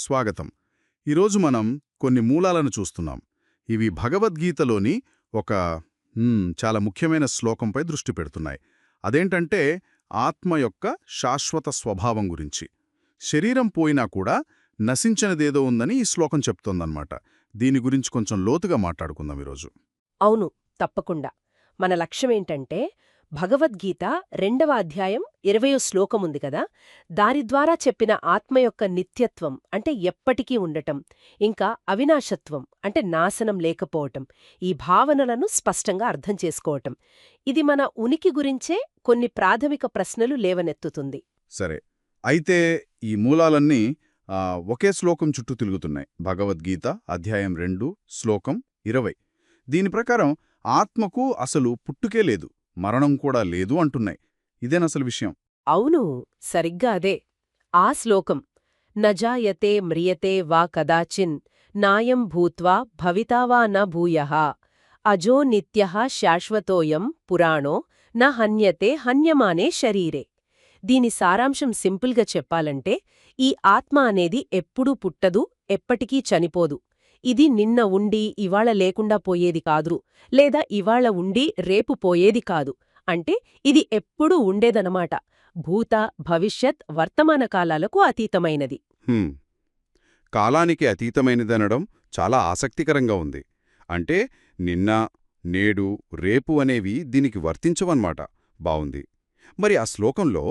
స్వాగతం. ఈరోజు మనం కొన్ని మూలాలను చూస్తున్నాం. ఇవి భగవద్గీతలోని ఒక చాలా ముఖ్యమైన శ్లోకంపై దృష్టి పెడుతున్నాయి. అదేంటంటే ఆత్మ యొక్క శాశ్వత స్వభావం గురించి. శరీరం పోయినా కూడా నశించనిదేదో ఉందని ఈ శ్లోకం చెప్తోందన్నమాట. దీని గురించి కొంచెం లోతుగా మాట్లాడుకుందాం ఈరోజు. అవును తప్పకుండా. మన లక్ష్యమేంటంటే భగవద్గీత రెండవ అధ్యాయం ఇరవయో శ్లోకముంది కదా? దాని ద్వారా చెప్పిన ఆత్మ యొక్క నిత్యత్వం అంటే ఎప్పటికీ ఉండటం ఇంకా అవినాశత్వం అంటే నాశనం లేకపోవటం ఈ భావనలను స్పష్టంగా అర్థం చేసుకోవటం. ఇది మన ఉనికి గురించే కొన్ని ప్రాథమిక ప్రశ్నలు లేవనెత్తుతుంది. సరే అయితే ఈ మూలాలన్నీ ఒకే శ్లోకం చుట్టూ తిరుగుతున్నాయి. భగవద్గీత అధ్యాయం రెండు శ్లోకం ఇరవై. దీని ప్రకారం ఆత్మకు అసలు పుట్టుకే లేదు. మరణం కూడా లేదు అంటున్నాయి. ఇదేనసలు విషయం? అవును సరిగ్గా అదే. ఆ శ్లోకం నజాయతే మ్రియతే వా కదాచిన్ నాయం భూత్వా భవితావా న భూయ అజో నిత్య శాశ్వతోయం పురాణో న హన్యతే హన్యమానే శరీరే. దీని సారాంశం సింపుల్గా చెప్పాలంటే ఈ ఆత్మ అనేది ఎప్పుడూ పుట్టదు ఎప్పటికీ చనిపోదు. ఇది నిన్న ఉండి ఇవాళ లేకుండా పోయేది కాదు లేదా ఇవాళ ఉండి రేపు పోయేది కాదు. అంటే ఇది ఎప్పుడూ ఉండేదనమాట. భూత భవిష్యత్ వర్తమాన కాలాలకు అతీతమైనది. హ్మ్. కాలానికి అతీతమైనదనడం చాలా ఆసక్తికరంగా ఉంది. అంటే నిన్న నేడు రేపు అనేవి దీనికి వర్తించవన్నమాట. బావుంది. మరి ఆ శ్లోకంలో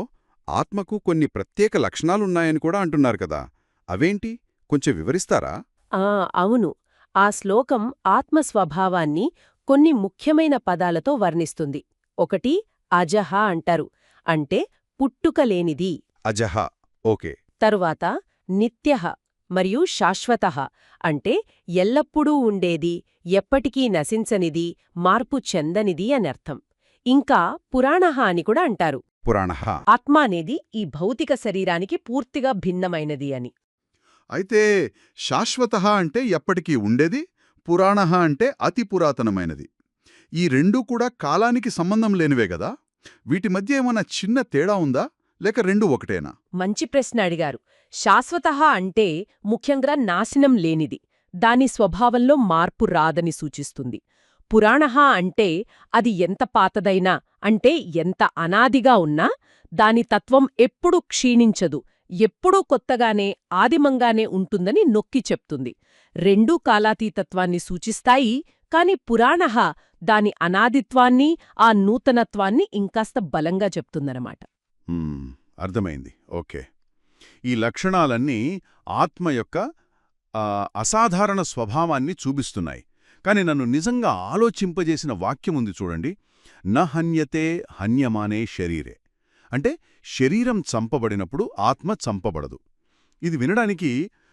ఆత్మకు కొన్ని ప్రత్యేక లక్షణాలున్నాయని కూడా అంటున్నారు కదా. అవేంటి? కొంచెం వివరిస్తారా? ఆ అవును. ఆ శ్లోకం ఆత్మ స్వభావాన్ని కొన్ని ముఖ్యమైన పదాలతో వర్ణిస్తుంది. ఒకటి అజహ అంటారు. అంటే పుట్టుక లేనిది. అజహ ఓకే. తరువాత నిత్యః మరియు శాశ్వతః అంటే ఎల్లప్పుడూ ఉండేది ఎప్పటికీ నశించనిది మార్పు చెందనిది అనర్థం. ఇంకా పురాణః అని కూడా అంటారు. పురాణః ఆత్మ అనేది ఈ భౌతిక శరీరానికి పూర్తిగా భిన్నమైనది అని. అయితే శాశ్వత అంటే ఎప్పటికీ ఉండేది పురాణ అంటే అతి పురాతనమైనది. ఈ రెండూ కూడా కాలానికి సంబంధం లేనివే గదా? వీటి మధ్య ఏమైనా చిన్న తేడా ఉందా? లేక రెండు ఒకటేనా? మంచి ప్రశ్న అడిగారు. శాశ్వత అంటే ముఖ్యంగా నాశనం లేనిది దాని స్వభావంలో మార్పు రాదని సూచిస్తుంది. పురాణ అంటే అది ఎంత పాతదైనా అంటే ఎంత అనాదిగా ఉన్నా దాని తత్వం ఎప్పుడూ క్షీణించదు ఎప్పుడూ కొత్తగానే ఆదిమంగానే ఉంటుందని నొక్కి చెప్తుంది. రెండూ కాలాతీతత్వాన్ని సూచిస్తాయి కాని పురాణ దాని అనాదిత్వాన్ని ఆ నూతనత్వాన్ని ఇంకాస్త బలంగా చెప్తుందనమాట అర్థమైంది. ఓకే. ఈ లక్షణాలన్నీ ఆత్మ యొక్క అసాధారణ స్వభావాన్ని చూపిస్తున్నాయి. కాని నన్ను నిజంగా ఆలోచింపజేసిన వాక్యముంది చూడండి. న హన్యతే హన్యమానే శరీరే. అంటే శరీరం చంపబడినప్పుడు ఆత్మ చంపబడదు. ఇది వినడానికి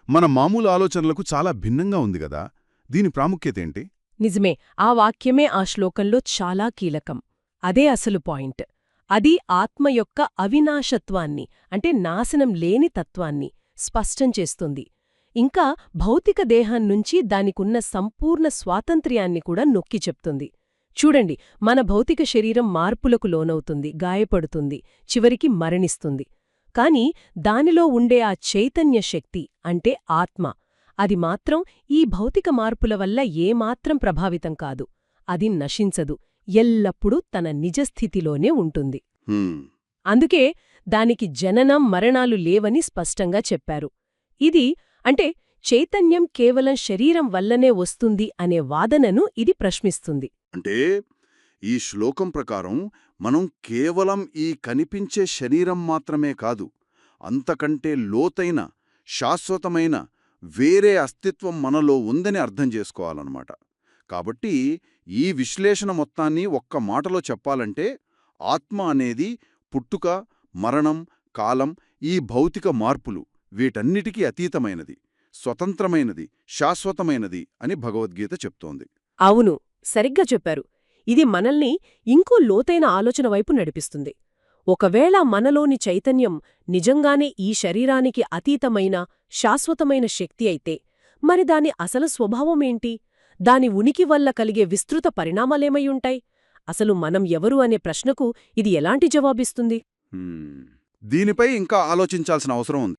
మన మామూలు ఆలోచనలకు చాలా భిన్నంగా ఉంది కదా. దీని ప్రాముఖ్యతేంటి నిజమే ఆ వాక్యమే ఆ శ్లోకంలో చాలా కీలకం. అదే అసలు పాయింట్. అది ఆత్మ యొక్క అవినాశత్వాన్ని అంటే నాశనం లేని తత్వాన్ని స్పష్టం చేస్తుంది. ఇంకా భౌతిక దేహం నుంచి దానికున్న సంపూర్ణ స్వాతంత్ర్యాన్ని కూడా నొక్కి చెప్తుంది. చూడండి మన భౌతిక శరీరం మార్పులకు లోనవుతుంది గాయపడుతుంది చివరికి మరణిస్తుంది. కాని దానిలో ఉండే ఆ చైతన్య శక్తి అంటే ఆత్మ. అది మాత్రం ఈ భౌతిక మార్పుల వల్ల ఏమాత్రం ప్రభావితం కాదు. అది నశించదు. ఎల్లప్పుడూ తన నిజస్థితిలోనే ఉంటుంది. అందుకే దానికి జననం మరణాలు లేవని స్పష్టంగా చెప్పారు. ఇది అంటే చైతన్యం కేవలం శరీరం వల్లనే వస్తుంది అనే వాదనను ఇది ప్రశ్నిస్తుంది. అంటే ఈ శ్లోకం ప్రకారం మనం కేవలం ఈ కనిపించే శరీరం మాత్రమే కాదు అంతకంటే లోతైన శాశ్వతమైన వేరే అస్తిత్వం మనలో ఉందని అర్థం చేసుకోవాలన్నమాట. కాబట్టి ఈ విశ్లేషణ మొత్తాన్ని ఒక్క మాటలో చెప్పాలంటే ఆత్మ అనేది పుట్టుక మరణం కాలం ఈ భౌతిక మార్పులు వీటన్నిటికీ అతీతమైనది స్వతంత్రమైనది శాశ్వతమైనది అని భగవద్గీత చెప్తోంది. అవును. సరిగ్గా చెప్పారు. ఇది మనల్ని ఇంకో లోతైన ఆలోచన వైపు నడిపిస్తుంది. ఒకవేళ మనలోని చైతన్యం నిజంగానే ఈ శరీరానికి అతీతమైన శాశ్వతమైన శక్తి అయితే మరి దాని అసలు స్వభావమేంటి దాని ఉనికి వల్ల కలిగే విస్తృత పరిణామాలేమయ్యుంటాయి? అసలు మనం ఎవరు అనే ప్రశ్నకు ఇది ఎలాంటి జవాబిస్తుంది? దీనిపై ఇంకా ఆలోచించాల్సిన అవసరం ఉంది.